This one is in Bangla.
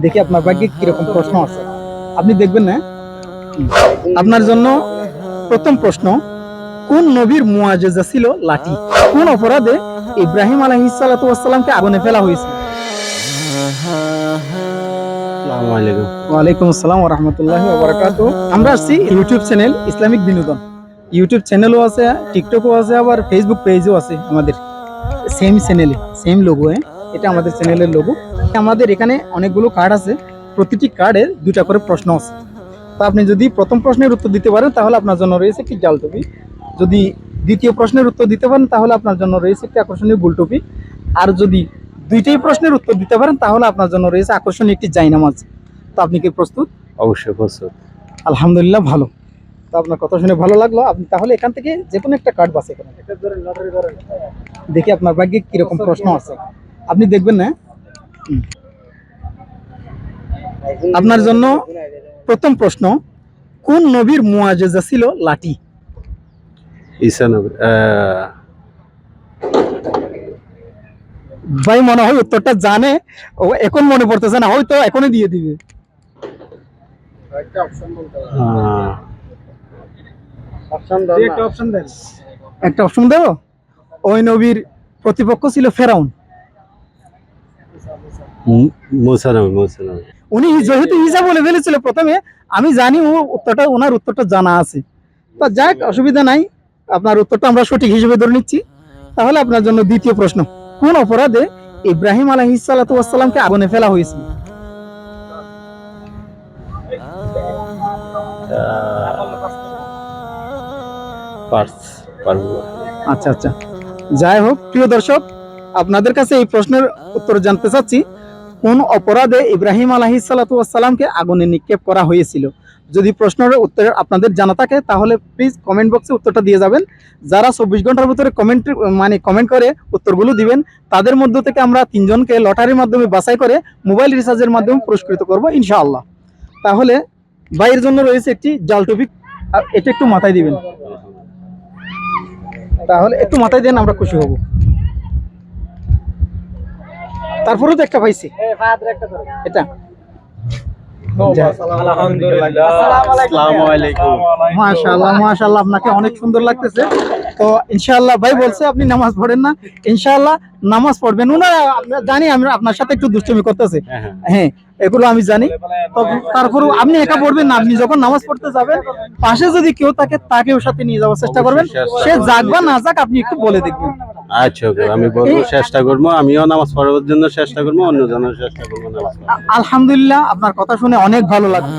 দেখি আপনার ভাগ্যে কীরকম প্রশ্ন আছে। আপনি দেখবেন না? আপনার জন্য প্রথম প্রশ্ন কোন নবীর মুআজিজা ছিল লাঠি? কোন অপরাধে ইব্রাহিম আলাইহিস সালাতু ওয়াসসালামকে আগুনে ফেলা হয়েছিল ওয়ালাইকুম আসসালাম রাহমাতুল্লাহি আমরা আসছি ইউটিউব চ্যানেল ইসলামিক বিনোদন। ইউটিউব চ্যানেলও আছে টিকটকও আছে আবার ফেসবুক পেজও আছে আমাদের। সেম চ্যানেলে সেম লোগো হ্যাঁ এটা আমাদের চ্যানেলের লোগো আমাদের এখানে অনেকগুলো কার্ড আছে। প্রতিটি কার্ডের দুটা করে প্রশ্ন আছে। তো আপনি যদি প্রথম প্রশ্নের উত্তর দিতে পারেন তাহলে আপনার জন্য রয়েছে একটি জাল টুপি। যদি দ্বিতীয় প্রশ্নের উত্তর দিতে পারেন তাহলে আপনার জন্য রয়েছে একটি আকর্ষণীয় গুল টুপি। আর যদি দুইটাই প্রশ্নের উত্তর দিতে পারেন তাহলে আপনার জন্য রয়েছে আকর্ষণীয় একটি জাইনামাজ তো আপনি কি প্রস্তুত? অবশ্যই প্রস্তুত। আলহামদুলিল্লাহ ভালো। তো আপনার কথা শুনে ভালো লাগল। আপনি তাহলে এখান থেকে যে কোনো একটা কার্ড বাছাই করেন। দেখি আপনার ভাগ্যে কীরকম প্রশ্ন আছে। আপনি দেখবেন না। আপনার জন্য প্রথম প্রশ্ন কোন নবীর মুআজিজা ছিল লাঠি? ঈসা নবী ভাই মনে হয় উত্তরটা জানে। ও এখন মনে পড়তেছে না হয়তো এখনই দিয়ে দিবে। একটা অপশন দেবো? ওই নবীর প্রতিপক্ষ ছিল ফেরাউন। উনি যেহেতু ইসা বলে ফেলেছিল প্রথমে আমি জানি ও উত্তরটা ওনার উত্তরটা জানা আছে। তা যাক অসুবিধা নাই। আপনার উত্তরটা আমরা সঠিক হিসেবে ধরে নিচ্ছি। তাহলে আপনার জন্য দ্বিতীয় প্রশ্ন কোন অপরাধে ইব্রাহিম আলহিসাল্লামকে আগুনে ফেলা না। আচ্ছা আচ্ছা। যাই হোক প্রিয় দর্শক আপনাদের কাছে এই প্রশ্নের উত্তর জানতে চাচ্ছি। কোন অপরাধে ইব্রাহিম আলহিসাল্লামকে আগুনে নিক্ষেপ করা হয়েছিল? যদি প্রশ্নের উত্তর আপনাদের জানা থাকে, তাহলে প্লিজ কমেন্ট বক্সে উত্তরটা দিয়ে যাবেন। যারা চব্বিশ ঘণ্টার ভিতরে কমেন্ট মানে কমেন্ট করে, উত্তরগুলো দিবেন। তাদের মধ্য থেকে আমরা তিনজনকে লটারির মাধ্যমে বাছাই করে মোবাইল রিচার্জের মাধ্যমে পুরস্কৃত করব, ইনশাআল্লাহ। তাহলে ভাইয়ের জন্য রয়েছে একটি জাল টপিক এটা একটু মাথায় দিবেন। তাহলে একটু মাথায় দেন, আমরা খুশি হব। তারপরেও তো একটা পাইছি। এটা? আসসালামু আলাইকুম। মাশাআল্লাহ মাশাআল্লাহ। আপনাকে অনেক সুন্দর লাগতেছে। তো ইনশাআল্লাহ ভাই বলছে আপনি নামাজ পড়েন না। ইনশাআল্লাহ নামাজ পড়বেন। ওনারা জানি আমি আপনার সাথে একটু দুষ্টুমি করতেছে। হ্যাঁ এগুলো আমি জানি। তো তারপরেও আপনি একা পড়বেন না। আপনি যখন নামাজ পড়তে যাবেন পাশে যদি কেউ থাকে তাকেও সাথে নিয়ে যাওয়ার চেষ্টা করবেন। সে যাক বা না যাক আপনি একটু বলে দেখবেন। আচ্ছা ওকে আমি বলব চেষ্টা করব আমিও নামাজ পড়ার জন্য চেষ্টা করব অন্য জনের চেষ্টা করব নামাজ আলহামদুলিল্লাহ আপনার কথা শুনে অনেক ভালো লাগল।